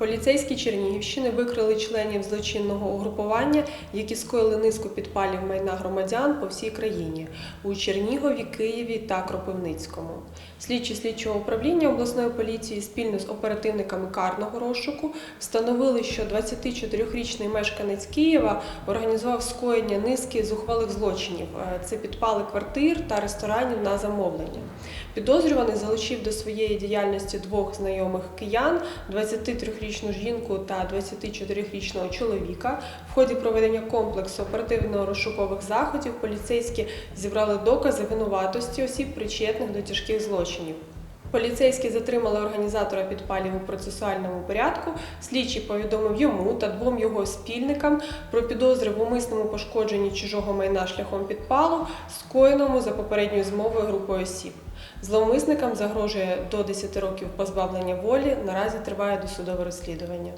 Поліцейські Чернігівщини викрили членів злочинного угрупування, які скоїли низку підпалів майна громадян по всій країні у Чернігові, Києві та Кропивницькому. Слідчі слідчого управління обласної поліції спільно з оперативниками карного розшуку встановили, що 24-річний мешканець Києва організував скоєння низки зухвалих злочинів. Е, Це підпали квартир та ресторанів на замовлення. Підозрюваний залучив до своєї діяльності двох знайомих киян, 23-річну жінку та 24-річного чоловіка. В ході проведення комплексу оперативно-розшукових заходів поліцейські зібрали докази винуватості осіб, причетних до тяжких злочинів. Поліцейські затримали організатора підпалів у процесуальному порядку. Слідчий повідомив йому та двом його спільникам про підозри в умисному пошкодженні чужого майна шляхом підпалу, скоєному за попередньою змовою групою осіб. Зловмисникам загрожує до 10 років позбавлення волі. Наразі триває досудове розслідування.